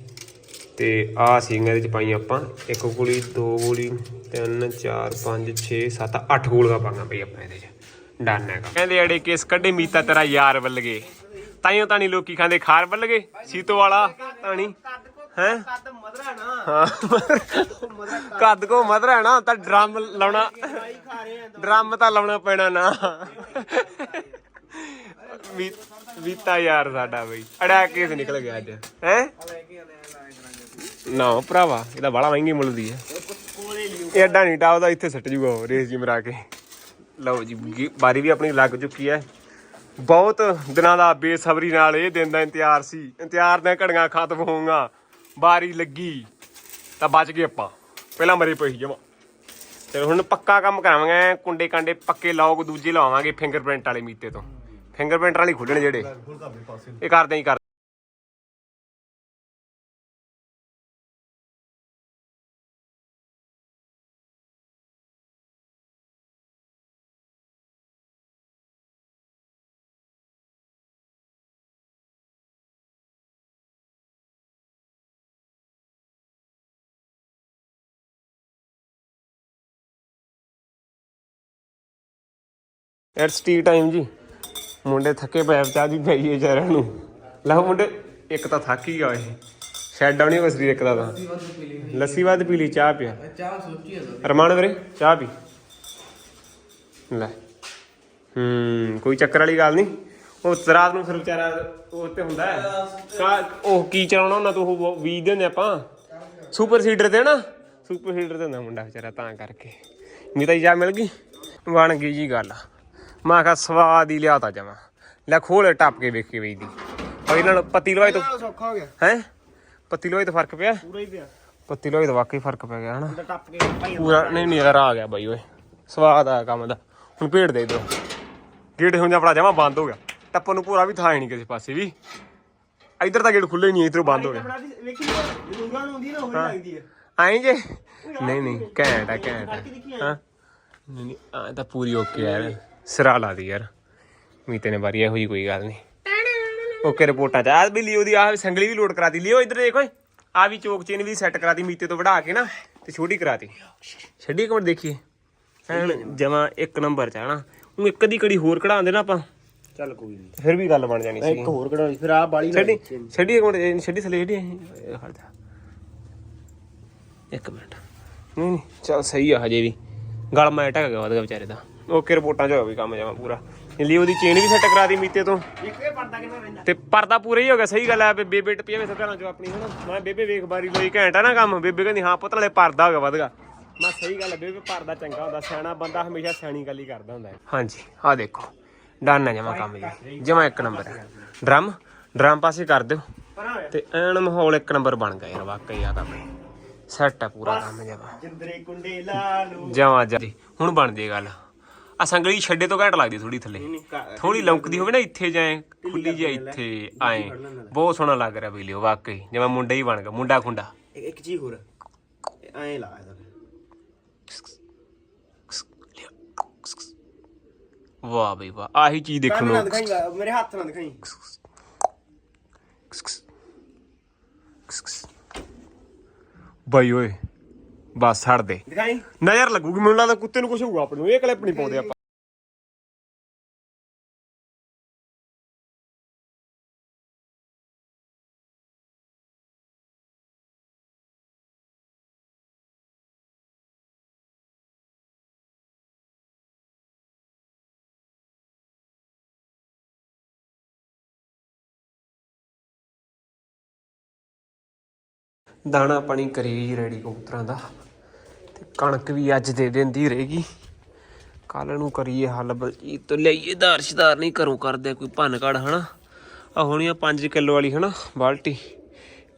ਤੇ ਆਹ ਸੀਗਾ ਇਹਦੇ ਚ ਪਾਈ ਆਪਾਂ। ਇੱਕ ਗੋਲੀ, ਦੋ ਗੋਲੀ, ਤਿੰਨ, ਚਾਰ, ਪੰਜ 6 7 8 ਗੋਲੀਆਂ ਪਾਈਆਂ ਬਈ ਆਪਾਂ ਇਹਦੇ ਚ। ਡਨ ਹੈਗਾ। ਕਹਿੰਦੇ ਅੜੇ ਕੇਸ ਕੱਢੇ ਮੀਤਾ ਤੇਰਾ ਯਾਰ ਵੱਲਗੇ ਤਾਈਓ ਨਹੀਂ ਲੋਕੀ ਖਾਂਦੇ ਖਾਰ ਵੱਲਗੇ ਸੀਤੋ ਵਾਲਾ, ਤਾਣੀ। ਹੈ? ਕੱਦ ਮਧਰਾ ਨਾ। ਹਾਂ। ਕੱਦ ਕੋ ਮਧਰਾ ਨਾ ਤਾਂ ਡਰਮ ਲਾਉਣਾ। ਖਾ ਰਹੇ ਆ ਡਰਮ ਤਾਂ ਲਾਉਣਾ ਪੈਣਾ ਨਾ। ਵੀ ਵੀਤਾ ਯਾਰ ਸਾਡਾ ਬਈ। ਅੜਾ ਕੇਸ ਨਿਕਲ ਗਿਆ ਅੱਜ। ਹੈ? ਨਾ ਭਰਾਵਾ ਇਹਦਾ ਬੜਾ ਮਹਿੰਗੀ ਮੁੱਲਦੀ ਹੈ। ਇਹ ਐਡਾ ਨਹੀਂ ਟਾਪਦਾ ਇੱਥੇ ਸੱਟ ਜੂਗਾ ਉਹ ਰੇਸ ਜੀ ਮਰਾ ਕੇ। ਲਓ ਜੀ ਬਾਰੀ ਵੀ ਆਪਣੀ ਲੱਗ ਚੁੱਕੀ ਹੈ। ਬਹੁਤ ਦਿਨਾਂ ਦਾ ਬੇਸਬਰੀ ਨਾਲ ਇਹ ਦਿਨ ਦਾ ਇੰਤਜ਼ਾਰ ਸੀ। ਇੰਤਜ਼ਾਰ ਦੀਆਂ ਘੜੀਆਂ ਖਤਮ ਹੋਊਗਾ। ਬਾਰੀ ਲੱਗੀ, ਤਾਂ ਬਚ ਗਏ ਆਪਾਂ। ਪਹਿਲਾਂ ਮਰੇ ਪਈ ਜਮਾ। ਤੇ ਹੁਣ ਪੱਕਾ ਕੰਮ ਕਰਾਵਾਂਗੇ, ਕੁੰਡੇ ਕਾਂਡੇ ਪੱਕੇ ਲੌਗ ਦੂਜੇ ਲਾਵਾਂਗੇ ਫਿੰਗਰਪ੍ਰਿੰਟ ਵਾਲੇ ਮੀਤੇ ਤੋਂ। ਫਿੰਗਰਪ੍ਰਿੰਟ ਵਾਲੇ ਖੁੱਲਣ ਜਿਹੜੇ। ਇਹ ਕਰਦੇ ਹੀ ਕਰ ਇਟਸ ਟੀ ਟਾਈਮ ਜੀ। ਮੁੰਡੇ ਥੱਕੇ ਪੈ ਚਾਹ ਦੀ ਪਈ ਹੈ ਚਾਰਾਂ ਨੂੰ। ਲਓ ਮੁੰਡੇ ਇੱਕ ਤਾਂ ਥੱਕ ਹੀ ਗਿਆ ਇਹ। ਸ਼ੈਡ ਹੀ ਹੋ ਸਰੀਰ ਇੱਕ ਦਾ ਤਾਂ। ਲੱਸੀ ਵੱਧ ਪੀ ਲਈ ਚਾਹ ਪਿਆ। ਚਾਹ ਸੋਚੀ ਹੈ ਰਮਾਨ ਵੀਰੇ ਚਾਹ ਪੀ। ਲੈ। ਹੂੰ ਕੋਈ ਚੱਕਰ ਵਾਲੀ ਗੱਲ ਨਹੀਂ। ਉਹ ਰਾਤ ਨੂੰ ਫਿਰ ਵਿਚਾਰਾ ਉਹ ਤੇ ਹੁੰਦਾ ਹੈ। ਉਹ ਕੀ ਚਲਾਉਣਾ ਉਹਨਾਂ ਤੋਂ ਉਹ ਬੀਜ ਦਿੰਦੇ ਆਪਾਂ। ਸੁਪਰ ਸੀਡਰ ਤੇ ਨਾ। ਸੁਪਰ ਸੀਡਰ ਤੇ ਹੁੰਦਾ ਮੁੰਡਾ ਵਿਚਾਰਾ ਤਾਂ ਕਰਕੇ। ਨਹੀਂ ਤਾਂ ਜਾ ਮਿਲ ਗਈ। ਬਣ ਗਈ ਜੀ ਗੱਲ। ਮੈਂ ਕਿਹਾ ਸਵਾਦ ਹੀ ਲਿਆਤਾ ਜਮਾ। ਲੈ ਖੋਲ ਟੱਪ ਕੇ ਵੇਖੀ ਬਈ ਦੀ। ਭਾਈ ਨਾਲ ਪੱਤੀ ਲੋਏ ਤੋਂ ਸੌਖਾ ਹੋ ਗਿਆ। ਹੈ? ਪੱਤੀ ਲੋਏ ਤੋਂ ਫ਼ਰਕ ਪਿਆ? ਪੂਰਾ ਹੀ ਪਿਆ। ਪੱਤੀ ਲੋਏ ਤੋਂ ਵਾਕਈ ਫ਼ਰਕ ਪੈ ਗਿਆ ਹਨਾ? ਟੱਪ ਕੇ ਪੂਰਾ ਨਹੀਂ ਨਹੀਂ ਯਾਰ ਆ ਗਿਆ ਬਾਈ ਓਏ। ਸਵਾਦ ਆ ਕੰਮ ਦਾ। ਹੁਣ ਭੇੜ ਦੇ ਇਧਰ ਗੇਟ ਹੁਣ ਆਪਣਾ ਜਮਾ ਬੰਦ ਹੋ ਗਿਆ। ਟੱਪਣ ਨੂੰ ਪੂਰਾ ਵੀ ਥਾਂ ਹੀ ਨਹੀਂ ਕਿਸੇ ਪਾਸੇ ਵੀ। ਇਧਰ ਤਾਂ ਗੇਟ ਖੁੱਲੇ ਨਹੀਂ ਇਧਰੋਂ ਬੰਦ ਹੋ ਗਿਆ। ਵੇਖੀ ਜਰੂਰਾਂ ਨੂੰ ਹੁੰਦੀ ਨਾ ਉਹ ਲੱਗਦੀ ਹੈ ਆਏ ਜੇ? ਨਹੀਂ ਨਹੀਂ ਘੈਂਟ ਆ ਘੈਂਟ ਹਾਂ। ਨਹੀਂ ਨਹੀਂ ਆ ਤਾਂ ਪੂਰੀ ਓਕੇ ਯਾਰ। ਸਿਰਾ ਲਾ ਦੀ ਯਾਰ। ਮੀਤੇ ਨੇ ਵਾਰੀ ਇਹੋ ਜੀ ਕੋਈ ਗੱਲ ਨਹੀਂ। ਓਕੇ ਰਿਪੋਰਟਾਂ ਚ ਆ ਵੀ ਲਿਓ ਦੀ ਆ ਸੰਗਲੀ ਵੀ ਲੋਡ ਕਰਾਤੀ। ਲਿਓ ਇੱਧਰ ਦੇਖੋ ਆ ਵੀ ਚੋਕ ਚੇਨ ਵੀ ਸੈੱਟ ਕਰਾਤੀ ਮੀਤੇ ਤੋਂ ਵੜਾ ਕੇ ਨਾ ਤੇ ਛੋਟੀ ਕਰਾਤੀ। ਛੱਡੀ ਇੱਕ ਮਿੰਟ ਦੇਖੀਏ। ਐਨ ਜਮਾ ਇੱਕ ਨੰਬਰ ਚ ਹਨਾ ਉਹ ਇੱਕ ਦੀ ਕੜੀ ਹੋਰ ਕਢਾਉਂਦੇ ਨਾ ਆਪਾਂ। ਚੱਲ ਕੋਈ ਨਹੀਂ ਫਿਰ ਵੀ ਗੱਲ ਬਣ ਜਾਣੀ ਸੀ। ਇੱਕ ਹੋਰ ਕਢਾਉਣੀ ਫਿਰ ਆ ਬਾਲੀ ਛੱਡੀ ਛੱਡੀ ਇੱਕ ਮਿੰਟ ਛੱਡੀ ਥੱਲੇ ਛੱਡੀ। ਖੜ ਜਾ। ਇੱਕ ਮਿੰਟ। ਨਹੀਂ ਨਹੀਂ ਚਲ ਸਹੀ ਆ ਹਜੇ ਵੀ। ਗਲ ਮੈਂ ਟਕ ਗਿਆ ਉਹਦੇ ਵਿਚਾਰੇ ਦਾ। ਓਕੇ ਰਿਪੋਰਟਾਂ ਚ ਹੋ ਵੀ ਕੰਮ ਜਾਵਾਂ ਪੂਰਾ। ਲਈ ਉਹਦੀ ਚੇਨ ਵੀ ਸੈੱਟ ਕਰਾ ਦੀ ਮੀਤੇ ਤੋਂ। ਇੱਕ ਪਰਦਾ ਕਿੰਨਾ ਰਹਿੰਦਾ ਤੇ ਪਰਦਾ ਪੂਰਾ ਹੀ ਹੋ ਗਿਆ ਸਹੀ ਗੱਲ ਹੈ ਬੇਬੇ ਟਪੀਆਂ ਵੇ ਘਰਾਂ ਚੋਂ ਆਪਣੀ ਹਨਾ। ਮੈਂ ਬੇਬੇ ਵੇਖ ਬਾਰੀ ਲੋਈ ਘੈਂਟ ਆ ਨਾ ਕੰਮ। ਬੇਬੇ ਕਹਿੰਦੀ ਹਾਂ ਪੁੱਤ ਨਾਲੇ ਪਰਦਾ ਹੋ ਗਿਆ ਵਧਗਾ ਮੈਂ ਸਹੀ ਗੱਲ ਹੈ ਬੇਬੇ ਪਰਦਾ ਚੰਗਾ ਹੁੰਦਾ। ਸਿਆਣਾ ਬੰਦਾ ਹਮੇਸ਼ਾ ਸਿਆਣੀ ਗੱਲ ਹੀ ਕਰਦਾ ਹੁੰਦਾ ਹੈ। ਹਾਂਜੀ ਆਹ ਦੇਖੋ। ਡਨ ਹੈ ਜਮਾ ਕੰਮ ਜੀ। ਜਮਾ ਇੱਕ ਨੰਬਰ ਹੈ ਡਰਮ ਡਰਮ ਪਾਸੇ ਕਰ ਦਿਓ। ਹੋਇਆ ਤੇ ਐਨ ਮਾਹੌਲ ਇੱਕ ਨੰਬਰ ਬਣ ਗਿਆ ਯਾਰ ਵਾਕਈ ਆ ਕੰਮ ਸੈੱਟ ਹੈ ਪੂਰਾ ਕੰਮ ਜਮਾ। ਜਿੰਦਰੇ ਕੁੰਡੇ ਲਾਲੂ। ਜਮਾ ਜੀ ਹੁਣ ਬਣ ਜੇ ਗੱਲ। ਆ ਸੰਗਲੀ ਛੱਡੇ ਤੋਂ ਘੱਟ ਲੱਗਦੀ ਥੋੜੀ ਥੱਲੇ। ਥੋੜੀ ਲੌਂਕਦੀ ਹੋਵੇ ਨਾ ਇੱਥੇ ਜਾਏ ਖੁੱਲੀ ਜਾਏ ਇੱਥੇ ਆਏ। ਬਹੁਤ ਸੋਹਣਾ ਲੱਗ ਰਿਹਾ ਬਈਲਿਓ ਵਾਕਈ। ਜਿਵੇਂ ਮੁੰਡਾ ਹੀ ਬਣ ਗਿਆ ਮੁੰਡਾ ਖੁੰਡਾ। ਇੱਕ ਚੀਜ਼ ਹੋਰ। ਐਂ ਲਾ ਇਹਦਾ। ਵਾਹ ਬਈ ਵਾਹ ਆਹੀ ਚੀਜ਼ ਦੇਖਣ ਨਾ ਮੇਰੇ ਹੱਥ ਨਾਲ ਦਿਖਾਈ। ਬਈ ਓਏ। ਬਸ ਛੱਡ ਦੇ। ਦਿਖਾਈ। ਨਜ਼ਰ ਲੱਗੂਗੀ ਮੈਨੂੰ ਲੱਗਦਾ ਕੁੱਤੇ ਨੂੰ ਕੁਝ ਹੋਊਗਾ ਆਪਣੇ ਨੂੰ। ਇਹ ਕਲਿੱਪ ਨਹੀਂ ਪਾਉਂਦੇ ਆਪਾਂ। ਦਾਣਾ ਪਾਣੀ ਕਰੀ ਰੈਡੀ ਕਬੂਤਰਾਂ ਦਾ। ਤੇ ਕਣਕ ਵੀ ਅੱਜ ਦੇ ਦਿੰਦੀ ਰਹੇਗੀ ਕੱਲ ਨੂੰ ਕਰੀਏ ਹੱਲ ਬਲਜੀਤ ਤੋਂ ਲਈਏ ਧਾਰ ਨਹੀਂ ਘਰੋਂ ਕਰਦੇ ਕੋਈ ਭੰਨ ਕੜ ਹਨਾ? ਆ ਹੋਣੀ ਆ 5 ਕਿਲੋ ਵਾਲੀ, ਹਨਾ, ਬਾਲਟੀ।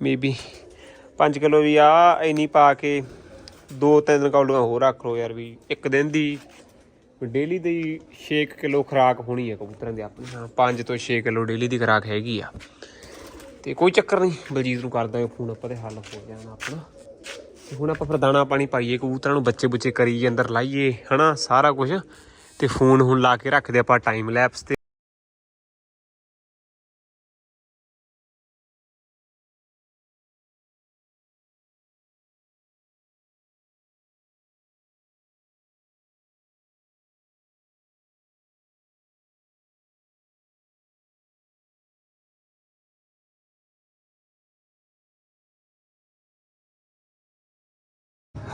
ਮੇਬੀ 5 ਕਿਲੋ ਵੀ ਆ ਇੰਨੀ ਪਾ ਕੇ ਦੋ ਤਿੰਨ ਕੌਲੀਆਂ ਹੋਰ ਰੱਖ ਲਓ ਯਾਰ ਵੀ, ਇੱਕ ਦਿਨ ਦੀ ਡੇਲੀ ਦੀ 6 ਕਿਲੋ ਖਰਾਕ ਹੋਣੀ ਹੈ ਕਬੂਤਰਾਂ ਦੀ ਆਪਣੀ, ਹਾਂ 5 ਤੋਂ 6 ਕਿਲੋ ਡੇਲੀ ਦੀ ਖਰਾਕ ਹੈਗੀ ਆ। ਤੇ ਕੋਈ ਚੱਕਰ ਨਹੀਂ, ਬਲਜੀਤ ਨੂੰ ਕਰਦਾ ਫੋਨ ਆਪਾਂ ਤੇ ਹੱਲ ਹੋ ਜਾਣਾ ਆਪਣਾ। ਤੇ ਹੁਣ ਆਪਾਂ ਫਿਰ ਦਾਣਾ ਪਾਣੀ ਪਾਈਏ, ਕਬੂਤਰਾਂ ਨੂੰ ਬੱਚੇ ਬੁੱਚੇ ਕਰੀਏ, ਅੰਦਰ ਲਾਈਏ, ਹਨਾ, ਸਾਰਾ ਕੁਝ ਤੇ ਫੋਨ ਹੁਣ ਲਾ ਕੇ ਰੱਖਦੇ ਆਪਾਂ ਟਾਈਮ ਲੈਪਸ ਤੇ।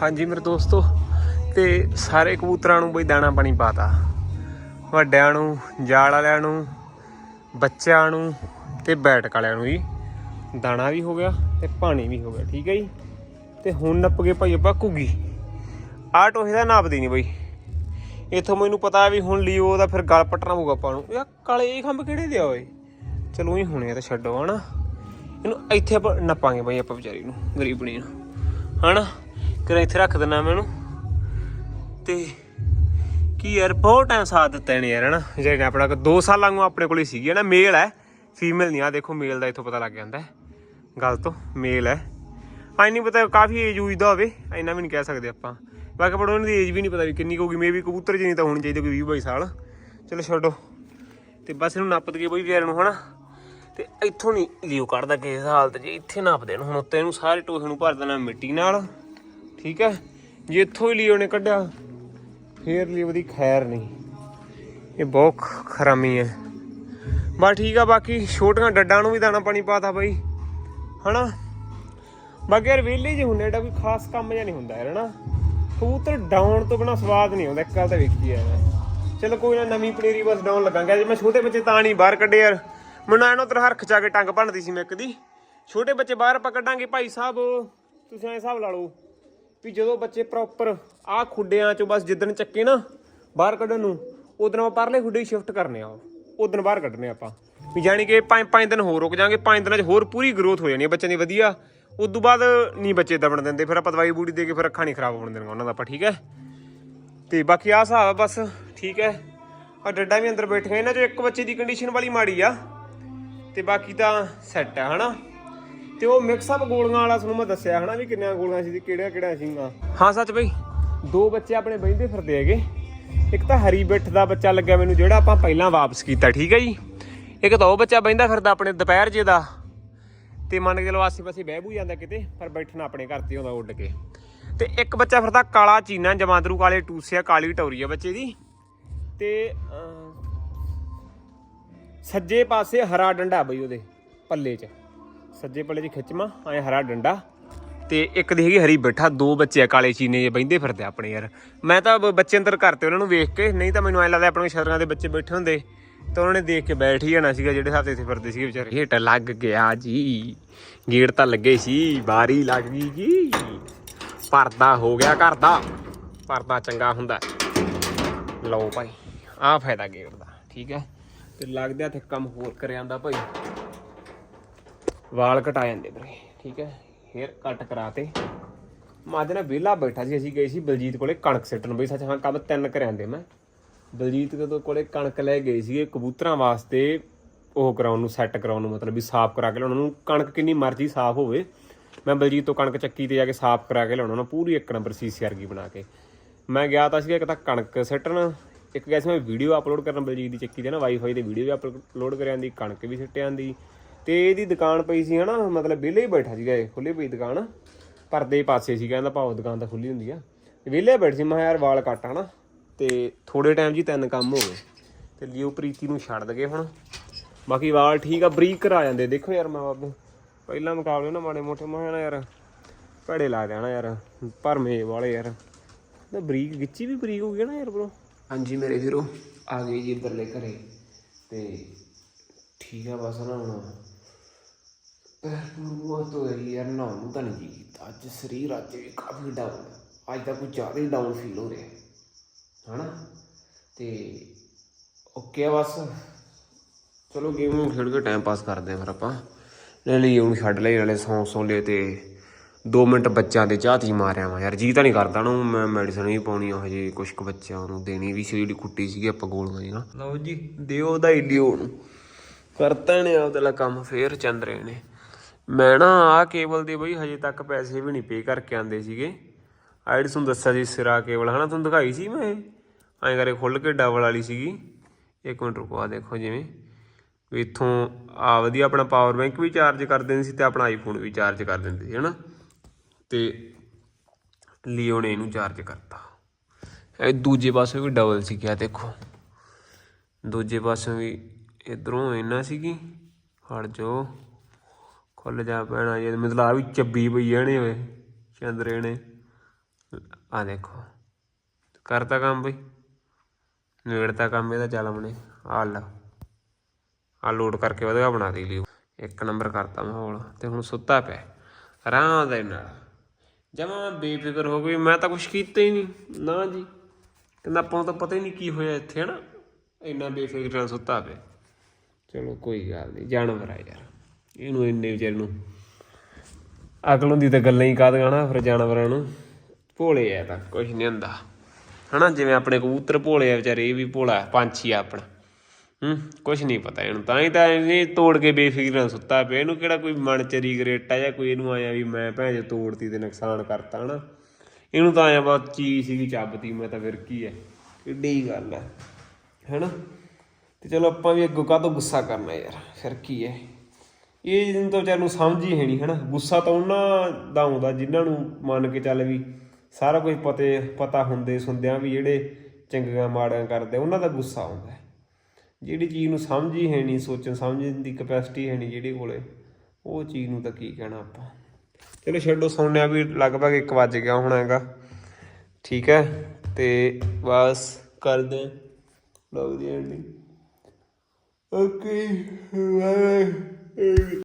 ਹਾਂਜੀ ਮੇਰੇ ਦੋਸਤੋ, ਤੇ ਸਾਰੇ ਕਬੂਤਰਾਂ ਨੂੰ ਬਈ ਦਾਣਾ ਪਾਣੀ ਪਾਤਾ। ਵੱਡਿਆਂ ਨੂੰ, ਜਾਲ ਵਾਲਿਆਂ ਨੂੰ, ਬੱਚਿਆਂ ਨੂੰ ਤੇ ਬੈਠਕ ਵਾਲਿਆਂ ਨੂੰ ਜੀ। ਦਾਣਾ ਵੀ ਹੋ ਗਿਆ ਤੇ ਪਾਣੀ ਵੀ ਹੋ ਗਿਆ, ਠੀਕ ਹੈ ਜੀ? ਤੇ ਹੁਣ ਨੱਪ ਗਏ ਭਾਈ ਆਪਾਂ ਘੁੱਗੀ। ਆਹ ਟੋਹੇ ਦਾ ਨਾਪਦੀ ਨਹੀਂ ਬਈ। ਇਥੋਂ ਮੈਨੂੰ ਪਤਾ ਵੀ ਹੁਣ ਲਿਓ ਦਾ ਫਿਰ ਗਲ ਪਟਣਾ ਪਊਗਾ ਆਪਾਂ ਨੂੰ। ਯਾ ਕਾਲੇ ਇਹ ਖੰਭ ਕਿਹੜੇ ਦੇ ਆ ਓਏ? ਚਲੋ ਹੀ ਹੁਣੇ ਆ ਤਾਂ ਛੱਡੋ ਹਨਾ। ਇਹਨੂੰ ਇੱਥੇ ਆਪਾਂ ਨੱਪਾਂਗੇ ਬਈ ਆਪਾਂ ਵਿਚਾਰੀ ਨੂੰ, ਗਰੀਬਣੀ ਨੂੰ। ਹਨਾ? ਕਿਰੇ ਇੱਥੇ ਰੱਖ ਦਿੰਨਾ ਮੈਂ ਇਹਨੂੰ ਤੇ ਕੀ ਯਾਰ, ਬਹੁਤ ਟਾਈਮ ਸਾਥ ਦਿੱਤਾ ਇਹਨੇ ਯਾਰ, ਹਨਾ? ਜਿਹੜੇ ਆਪਣਾ 2 ਸਾਲਾਂ ਨੂੰ ਆਪਣੇ ਕੋਲ ਹੀ ਸੀਗੀ, ਹਨਾ? ਮੇਲ ਹੈ ਫੀਮੇਲ ਨਹੀਂ ਆ ਦੇਖੋ, ਮੇਲ ਦਾ ਇੱਥੋਂ ਪਤਾ ਲੱਗ ਜਾਂਦਾ ਹੈ। ਗੱਲ ਤੋਂ, ਮੇਲ ਹੈ। ਆਈ ਨਹੀਂ ਪਤਾ ਕਾਫੀ ਏਜ ਹੋਈ ਦਾ ਹੋਵੇ, ਇੰਨਾ ਵੀ ਨਹੀਂ ਕਹਿ ਸਕਦੇ ਆਪਾਂ। ਬਾਕੀ ਪਰ ਉਹਨਾਂ ਦੀ ਏਜ ਵੀ ਨਹੀਂ ਪਤਾ ਵੀ ਕਿੰਨੀ ਕੁ ਹੋਊਗੀ ਮੇਬੀ ਕਬੂਤਰ ਜਿੰਨੀ ਤਾਂ ਹੋਣੀ ਚਾਹੀਦੀ ਕੋਈ 20 22 ਸਾਲ। ਚਲੋ, ਛੱਡੋ। ਤੇ ਬਸ ਇਹਨੂੰ ਨੱਪ ਦਈਏ ਬਈ ਵਿਚਾਰੇ ਨੂੰ, ਹਨਾ? ਤੇ ਇੱਥੋਂ ਨਹੀਂ ਲਿਓ ਕੱਢਦਾ ਕਿਸੇ ਹਾਲਤ ਜੇ ਇੱਥੇ ਨੱਪ ਦੇਣ। ਹੁਣ ਉੱਤੇ ਇਹਨੂੰ ਸਾਰੇ ਟੋਹੇ ਨੂੰ ਭਰ ਦੇਣਾ ਮਿੱਟੀ ਨਾਲ। ਠੀਕ ਹੈ? ਜੇ ਇੱਥੋਂ ਹੀ ਲਿਓ ਨੇ ਕੱਢਿਆ, ਫੇਰ ਲਿਓ ਦੀ ਖੈਰ ਨਹੀਂ। ਇਹ ਬਹੁਤ ਖਰਾਮੀ ਹੈ। ਬਸ ਠੀਕ ਆ, ਬਾਕੀ ਛੋਟੀਆਂ ਡੱਡਾਂ ਨੂੰ ਵੀ ਦਾਣਾ ਪਾਣੀ ਪਾਤਾ ਬਈ। ਹਨਾ? ਬਾਕੀ ਯਾਰ ਵਿਹਲੇ ਜੇ ਹੁੰਦੇ ਏਡਾ ਕੋਈ ਖਾਸ ਕੰਮ ਜਿਹਾ ਨਹੀਂ ਹੁੰਦਾ ਯਾਰ, ਹਨਾ? ਕਬੂਤਰ ਡਾਉਣ ਤੋਂ ਬਿਨਾ ਸਵਾਦ ਨਹੀਂ ਆਉਂਦਾ, ਇੱਕ ਗੱਲ ਤਾਂ ਵੇਖੀ ਯਾਰ ਚਲੋ ਕੋਈ ਨਾ, ਨਵੀਂ ਪਨੀਰੀ ਬਸ ਡਾਉਣ ਲੱਗਾਂਗਾ। ਜੇ ਮੈਂ ਛੋਟੇ ਬੱਚੇ ਤਾਂ ਨਹੀਂ ਬਾਹਰ ਕੱਢੇ ਯਾਰ। ਮੈਨੂੰ ਐਨੋ ਤਰ ਹਰਖ ਚਾ ਕੇ ਟੰਗ ਭੰਨਦੀ ਸੀ ਮੈਂ ਇੱਕ ਦੀ। ਛੋਟੇ ਬੱਚੇ ਬਾਹਰ ਆਪਾਂ ਕੱਢਾਂਗੇ ਭਾਈ ਸਾਹਿਬ। ਤੁਸੀਂ ਐ ਹਿਸਾਬ ਲਾ ਲਓ। ਵੀ ਜਦੋਂ ਬੱਚੇ ਪ੍ਰੋਪਰ ਆਹ ਖੁੱਡਿਆਂ ਚੋਂ ਬਸ ਜਿੱਦਣ ਚੱਕੇ ਨਾ ਬਾਹਰ ਕੱਢਣ ਨੂੰ, ਉਦੋਂ ਆਪਾਂ ਪਰਲੇ ਖੁੱਡੇ ਸ਼ਿਫਟ ਕਰਨੇ ਆ ਉਦੋਂ ਬਾਹਰ ਕੱਢਨੇ ਆਪਾਂ। ਵੀ ਜਾਣੀ ਕਿ 5-5 ਦਿਨ ਹੋਰ ਰੁਕ ਜਾਾਂਗੇ 5 ਦਿਨਾਂ 'ਚ ਹੋਰ ਪੂਰੀ ਗਰੋਥ ਹੋ ਜਾਣੀ ਹੈ ਬੱਚਿਆਂ ਦੀ ਵਧੀਆ। ਉਸ ਤੋਂ ਬਾਅਦ ਨਹੀਂ ਬੱਚੇ ਦਬਣ ਦਿੰਦੇ, ਫਿਰ ਆਪਾਂ ਦਵਾਈ ਬੂੜੀ ਦੇ ਕੇ ਫਿਰ ਅੱਖਾਂ ਨਹੀਂ ਖਰਾਬ ਹੋਣ ਦੇਣਗੇ ਉਹਨਾਂ ਦਾ ਆਪਾਂ, ਠੀਕ ਹੈ? ਤੇ ਬਾਕੀ ਆ ਹਿਸਾਬ ਆ ਬਸ, ਠੀਕ ਹੈ? ਆ ਡੱਡਾ ਵੀ ਅੰਦਰ ਬੈਠ ਗਏ ਇਹਨਾਂ ਚੋਂ ਇੱਕ ਬੱਚੇ ਦੀ ਕੰਡੀਸ਼ਨ ਵਾਲੀ ਮਾੜੀ ਆ। ਤੇ ਬਾਕੀ ਤਾਂ ਸੈੱਟ ਆ, ਹਨਾ? ਤੇ ਉਹ ਮਿਕਸ ਅਪ ਗੋਲੀਆਂ ਵਾਲਾ ਤੁਹਾਨੂੰ ਮੈਂ ਦੱਸਿਆ ਹਨਾ ਵੀ ਕਿੰਨੀਆਂ ਗੋਲੀਆਂ ਸੀ ਤੇ ਕਿਹੜੀਆਂ ਕਿਹੜੀਆਂ ਸੀਗੀਆਂ। ਹਾਂ ਸੱਚ ਬਈ। ਦੋ ਬੱਚੇ ਆਪਣੇ ਬਹਿੰਦੇ ਫਿਰਦੇ ਹੈਗੇ। ਇੱਕ ਤਾਂ ਹਰੀ ਬਿੱਠ ਦਾ ਬੱਚਾ ਲੱਗਿਆ ਮੈਨੂੰ ਜਿਹੜਾ ਆਪਾਂ ਪਹਿਲਾਂ ਵਾਪਸ ਕੀਤਾ ਠੀਕ ਹੈ ਜੀ? ਇੱਕ ਤਾਂ ਉਹ ਬੱਚਾ ਬਹਿੰਦਾ ਫਿਰਦਾ ਆਪਣੇ ਦੁਪਹਿਰ ਜੇ ਦਾ। ਤੇ ਮੰਨ ਕੇ ਚਲੋ ਆਸੇ ਪਾਸੇ ਬਹਿ ਬੂ ਜਾਂਦਾ ਕਿਤੇ ਪਰ ਬੈਠਣਾ ਆਪਣੇ ਘਰ ਤੇ ਆਉਂਦਾ ਉੱਡ ਕੇ। ਤੇ ਇੱਕ ਬੱਚਾ ਫਿਰਦਾ ਕਾਲਾ ਚੀਨਾ ਜਮਾਂਦਰੂ ਕਾਲੇ ਟੂਸਿਆ ਕਾਲੀ ਟੌਰੀ ਆ ਬੱਚੇ ਦੀ। ਤੇ ਸੱਜੇ ਪਾਸੇ ਹਰਾ ਡੰਡਾ ਬਈ ਉਹਦੇ ਪੱਲੇ 'ਚ। ਸੱਜੇ ਪੱਲੇ 'ਚ ਖਿੱਚਵਾਂ ਐ ਹਰਾ ਡੰਡਾ। ਤੇ ਇੱਕ ਦੀ ਹੈਗੀ ਹਰੀ ਬੈਠਾ, ਦੋ ਬੱਚੇ ਆ ਕਾਲੇ ਚੀਨੇ ਜੇ ਬੈੰਦੇ ਫਿਰਦੇ ਆ ਆਪਣੇ ਯਾਰ। ਮੈਂ ਤਾਂ ਬੱਚੇ ਅੰਦਰ ਕਰਤੇ ਉਹਨਾਂ ਨੂੰ ਵੇਖ ਕੇ, ਨਹੀਂ ਤਾਂ ਮੈਨੂੰ ਐ ਲੱਗਦਾ ਆਪਣੇ ਸ਼ਤਰਾਂ ਦੇ ਬੱਚੇ ਬੈਠੇ ਹੁੰਦੇ। ਤਾਂ ਉਹਨਾਂ ਨੇ ਦੇਖ ਕੇ ਬੈਠ ਹੀ ਜਾਣਾ ਸੀਗਾ, ਜਿਹੜੇ ਹੱਥ ਇੱਥੇ ਫਿਰਦੇ ਸੀਗੇ ਵਿਚਾਰੇ। ਹੇਟ ਲੱਗ ਗਿਆ ਜੀ। ਗੇੜ ਤਾਂ ਲੱਗੇ ਸੀ ਬਾਰੀ ਲੱਗ ਗਈ ਜੀ। ਪਰਦਾ ਹੋ ਗਿਆ ਘਰ ਦਾ। ਪਰਦਾ ਚੰਗਾ ਹੁੰਦਾ। ਲਓ ਭਾਈ, ਆਹ ਫਾਇਦਾ ਗੇੜ ਦਾ, ਠੀਕ ਹੈ? ਤੇ ਲੱਗਦਾ ਤੇ ਕੰਮ ਹੋਰ ਕਰ ਆਂਦਾ ਭਾਈ। ਵਾਲ ਕਟਾ ਜਾਂਦੇ ਵੀਰੇ, ਠੀਕ ਹੈ ਹੇਅਰ ਕੱਟ ਕਰਾਤੇ। ਮਾਜ ਨਾਲ ਵਿਹਲਾ ਬੈਠਾ ਸੀ, ਅਸੀਂ ਗਏ ਸੀ ਬਲਜੀਤ ਕੋਲੇ ਕਣਕ ਸਿੱਟਣ। ਬਈ ਸੱਚ ਹਾਂ, ਕੰਮ ਤਿੰਨ ਕਰਿਆਂਦੇ ਮੈਂ। ਬਲਜੀਤ ਕੋਲ ਕੋਲੇ ਕਣਕ ਲੈ ਗਏ ਸੀਗੇ ਕਬੂਤਰਾਂ ਵਾਸਤੇ, ਉਹ ਕਰਾਉਣ ਨੂੰ ਸੈੱਟ ਕਰਾਉਣ ਨੂੰ ਮਤਲਬ ਵੀ ਸਾਫ਼ ਕਰਾ ਕੇ ਲਿਆਉਣਾ ਉਹਨੂੰ ਕਣਕ ਕਿੰਨੀ ਮਰਜ਼ੀ ਸਾਫ਼ ਹੋਵੇ। ਮੈਂ ਬਲਜੀਤ ਤੋਂ ਕਣਕ ਚੱਕੀ ਤੇ ਜਾ ਕੇ ਸਾਫ਼ ਕਰਾ ਕੇ ਲਿਆਉਣਾ ਉਹਨੂੰ ਪੂਰੀ ਇੱਕ ਨੰਬਰ ਸੀਸੀ ਵਰਗੀ ਬਣਾ ਕੇ। ਮੈਂ ਗਿਆ ਤਾਂ ਸੀਗਾ ਇੱਕ ਤਾਂ ਕਣਕ ਸਿੱਟਣ। ਇੱਕ ਗਿਆ ਸੀ ਮੈਂ ਵੀਡੀਓ ਅਪਲੋਡ ਕਰਨ ਬਲਜੀਤ ਦੀ ਚੱਕੀ ਤੇ ਨਾ ਵਾਈਫਾਈ ਤੇ ਵੀਡੀਓ ਵੀ ਅਪਲੋਡ ਕਰਿਆਂ ਦੀ ਕਣਕ ਵੀ ਸਿੱਟਿਆਂ ਦੀ ਤੇ ਇਹਦੀ ਦੁਕਾਨ ਪਈ ਸੀ ਹਨਾ, ਮਤਲਬ ਵਿਹਲੇ ਹੀ ਬੈਠਾ ਸੀਗਾ ਇਹ ਖੁੱਲੀ ਪਈ ਦੁਕਾਨ। ਪਰਦੇ ਪਾਸੇ ਸੀ ਕਹਿੰਦਾ ਭਾਵੇਂ ਦੁਕਾਨ ਤਾਂ ਖੁੱਲੀ ਹੁੰਦੀ ਆ। ਵਿਹਲੇ ਬੈਠ ਸੀ, ਮੈਂ ਕਿਹਾ ਯਾਰ ਵਾਲ ਕੱਟ ਹਨਾ, ਤੇ ਥੋੜੇ ਟਾਈਮ ਜੀ ਤਿੰਨ ਕੰਮ ਹੋ ਗਏ। ਤੇ ਲਿਓ ਪ੍ਰੀਤੀ ਨੂੰ ਛੱਡ ਦਗੇ ਹੁਣ। ਬਾਕੀ ਵਾਲ ਠੀਕ ਆ, ਬਰੀਕ ਕਰਾ ਜਾਂਦੇ, ਦੇਖੋ ਯਾਰ ਮੈਂ ਬਾਬੇ ਪਹਿਲਾਂ ਮੁਕਾਬਲੇ ਨਾ ਮਾੜੇ ਮੋਟੇ, ਮੈਂ ਕਿਹਾ ਨਾ ਯਾਰ ਭੜੇ ਲਾ ਦੇਣਾ ਯਾਰ, ਭਰਮੇ ਵਾਲੇ ਯਾਰ। ਤੇ ਬਰੀਕ, ਗਿੱਚੀ ਵੀ ਬਰੀਕ ਹੋ ਗਈ ਨਾ ਯਾਰ ਬ్రో ਹਾਂਜੀ ਮੇਰੇ ਵੀਰੋ, ਆ ਗਏ ਜੀ ਇੱਧਰਲੇ ਘਰੇ। ਤੇ ਠੀਕ ਆ ਬਸ ਨਾ ਹੁਣ। ਉਹ ਤੋਂ ਯਾਰ ਨਾ ਨੂੰ ਤਾਂ ਨਹੀਂ ਜੀ ਕੀਤਾ। ਅੱਜ ਸਰੀਰ ਅੱਜ ਵੀ ਕਾਫੀ ਡਾਊਨ ਅੱਜ ਤਾਂ ਕੁਝ ਜ਼ਿਆਦਾ ਹੀ ਡਾਊਨ ਫੀਲ ਹੋ ਰਿਹਾ। ਹਨਾ? ਤੇ ਓਕੇ ਬਸ। ਚਲੋ ਗੇਮ ਨੂੰ ਖੇਡ ਕੇ ਟਾਈਮ ਪਾਸ ਕਰਦੇ ਆ ਫਿਰ ਆਪਾਂ। ਲੈ ਲਈ ਉਹਨੂੰ ਛੱਡ ਲਈ, ਨਾਲੇ ਸੌਂ ਸੌਂ ਲਏ ਤੇ 2 ਮਿੰਟ ਬੱਚਿਆਂ ਦੇ ਝਾਤੀ ਮਾਰਿਆ ਵਾ ਯਾਰ। ਜੀ ਤਾਂ ਨਹੀਂ ਕਰਦਾ ਨੂੰ ਮੈਂ ਮੈਡੀਸਨ ਵੀ ਪਾਉਣੀ ਆ, ਹਜੇ ਕੁਝ ਕੁ ਬੱਚਿਆਂ ਨੂੰ ਦੇਣੀ ਵੀ ਸੀ, ਜਿਹੜੀ ਕੁੱਟੀ ਸੀਗੀ ਆਪਾਂ ਗੋਲ ਜੀ ਨਾ। ਲਓ ਜੀ, ਦਿਓ ਦਾ ਲਿਓ ਨੂੰ ਕਰਤਾ ਨੇ ਆਪਦਾ ਲਾ ਕੰਮ, ਫੇਰ ਚੰਦਰੇ ਨੇ। ਮੈਂ ਨਾ ਆ ਕੇਬਲ ਦੇ ਬਈ ਹਜੇ ਤੱਕ ਪੈਸੇ ਵੀ ਨਹੀਂ ਪੇ ਕਰਕੇ ਆਂਦੇ ਸੀਗੇ। ਆਈਡ ਤੁਹਾਨੂੰ ਦੱਸਿਆ ਸੀ ਸਿਰਾ ਕੇਬਲ, ਹਨਾ ਤੁਹਾਨੂੰ ਦਿਖਾਈ ਸੀ ਮੈਂ ਐਂ ਕਰੇ ਖੁੱਲ ਕੇ ਡਬਲ ਵਾਲੀ ਸੀਗੀ। ਇੱਕ ਮਿੰਟ ਰੁਕੋ ਆ ਦੇਖੋ ਜਿਵੇਂ। ਵੀ ਇੱਥੋਂ ਆ ਵਧੀਆ ਆਪਣਾ ਪਾਵਰ ਬੈਂਕ ਵੀ ਚਾਰਜ ਕਰ ਦਿੰਦੇ ਸੀ ਤੇ ਆਪਣਾ ਆਈਫੋਨ ਵੀ ਚਾਰਜ ਕਰ ਦਿੰਦੇ ਸੀ, ਹਨਾ। ਤੇ ਲਿਓ ਨੇ ਇਹਨੂੰ ਚਾਰਜ ਕਰਤਾ। ਇਹ ਦੂਜੇ ਪਾਸੇ ਵੀ ਡਬਲ ਸੀ ਕਿਆ ਦੇਖੋ। ਦੂਜੇ ਪਾਸੇ ਵੀ ਇਧਰੋਂ ਇਹਨਾਂ ਸੀਗੀ। ਹਟ ਜਾਓ ਖੁੱਲ ਜਾ ਪੈਣਾ ਜੇ। ਮਤਲਬ ਆ ਵੀ ਚੱਬੀ ਪਈ ਜਾਣੇ ਓਏ, ਚੰਦਰੇ ਨੇ। ਆ ਦੇਖੋ। ਕਰਤਾ ਕੰਮ ਬਈ। ਨੇੜਤਾ ਕੰਮ ਇਹਦਾ ਚੱਲ ਮਨੇ ਆ ਲਾ। ਆ ਲੋਡ ਕਰਕੇ ਵਧੀਆ ਬਣਾ ਦੇ ਲਈ ਇੱਕ ਨੰਬਰ ਕਰਤਾ ਮਾਹੌਲ ਤੇ ਹੁਣ ਸੁੱਤਾ ਪਿਆ। ਆਰਾਮ ਦੇ ਨਾਲ। ਜਮਾ ਬੇਫਿਕਰ ਹੋ ਗਈ। ਮੈਂ ਤਾਂ ਕੁਝ ਕੀਤਾ ਹੀ ਨਹੀਂ। ਨਾ ਜੀ। ਕਹਿੰਦਾ ਆਪਾਂ ਨੂੰ ਤਾਂ ਪਤਾ ਹੀ ਨਹੀਂ ਕੀ ਹੋਇਆ ਇੱਥੇ, ਹਨਾ। ਇੰਨਾ ਬੇਫਿਕਰ ਨਾਲ ਸੁੱਤਾ ਪਿਆ। ਚਲੋ ਕੋਈ ਗੱਲ ਨਹੀਂ। ਜਾਨਵਰ ਆ ਯਾਰ। ਇਹਨੂੰ ਇੰਨੇ ਵਿਚਾਰੇ ਨੂੰ। ਅਕਲ ਹੁੰਦੀ ਤਾਂ ਗੱਲਾਂ ਹੀ ਕਾਦੀਆਂ ਨਾ ਫਿਰ ਜਾਨਵਰਾਂ ਨੂੰ। ਭੋਲੇ ਆ ਤਾਂ ਕੁਝ ਨਹੀਂ ਹੁੰਦਾ। ਹਨਾ, ਜਿਵੇਂ ਆਪਣੇ ਕਬੂਤਰ ਭੋਲੇ ਆ ਵਿਚਾਰੇ, ਇਹ ਵੀ ਭੋਲਾ, ਪੰਛੀ ਆ ਆਪਣਾ। ਹੂੰ ਕੁਝ ਨਹੀਂ ਪਤਾ ਇਹਨੂੰ। ਤਾਂ ਹੀ ਤਾਂ ਇਹਨੇ ਤੋੜ ਕੇ ਬੇਫਿਕਰ ਨਾਲ ਸੁੱਤਾ ਪਿਆ। ਇਹਨੂੰ ਕਿਹੜਾ ਕੋਈ ਮਨ ਚਰੀ ਗਰੇਟਾ ਜਾਂ ਕੋਈ ਇਹਨੂੰ ਆਇਆ ਵੀ ਮੈਂ ਭੈਣ ਜੇ ਤੋੜਤੀ ਤੇ ਨੁਕਸਾਨ ਕਰਤਾ, ਹਨਾ। ਇਹਨੂੰ ਤਾਂ ਆਇਆ ਬਸ ਚੀਜ਼ ਸੀਗੀ ਚੱਬਤੀ, ਮੈਂ ਤਾਂ ਫਿਰ ਕੀ ਹੈ ਕਿੱਡੀ ਗੱਲ ਹੈ ਹੈਨਾ। ਤੇ ਚਲੋ ਆਪਾਂ ਵੀ ਅੱਗੋਂ ਕਾਹ ਤੋਂ ਗੁੱਸਾ ਕਰਨਾ ਯਾਰ, ਫਿਰ ਕੀ ਹੈ ਇਹ ਜਿਹਨੂੰ ਤਾਂ ਵਿਚਾਰ ਨੂੰ ਸਮਝ ਹੀ ਹੈ ਨਹੀਂ, ਹਨਾ? ਗੁੱਸਾ ਤਾਂ ਉਹਨਾਂ ਦਾ ਆਉਂਦਾ, ਜਿਨ੍ਹਾਂ ਨੂੰ ਮੰਨ ਕੇ ਚੱਲ ਵੀ ਸਾਰਾ ਕੁਝ ਪਤੇ, ਪਤਾ ਹੁੰਦੇ ਸੁਣਦਿਆਂ ਵੀ ਜਿਹੜੇ ਚੰਗੀਆਂ ਮਾੜੀਆਂ ਕਰਦੇ, ਉਹਨਾਂ ਦਾ ਗੁੱਸਾ ਆਉਂਦਾ ਜਿਹੜੀ ਚੀਜ਼ ਨੂੰ ਸਮਝ ਹੀ ਹੈ ਨਹੀਂ, ਸੋਚਣ, ਸਮਝਣ ਦੀ ਕਪੈਸਿਟੀ ਹੈ ਨਹੀਂ ਜਿਹੜੇ ਕੋਲੇ, ਉਹ ਚੀਜ਼ ਨੂੰ ਤਾਂ ਕੀ ਕਹਿਣਾ ਆਪਾਂ? ਚਲੋ ਛੱਡੋ, ਸੌਣਿਆ ਵੀ ਲਗਭਗ 1 ਵਜ ਗਿਆ ਹੋਣਾ ਹੈਗਾ। ਠੀਕ ਹੈ? ਤੇ ਬਸ ਕਰਦੇ ਹਾਂ। ਲਓ ਜੀ ਐਂਡਿੰਗ ਓਕੇ ਬਾਏ 呃。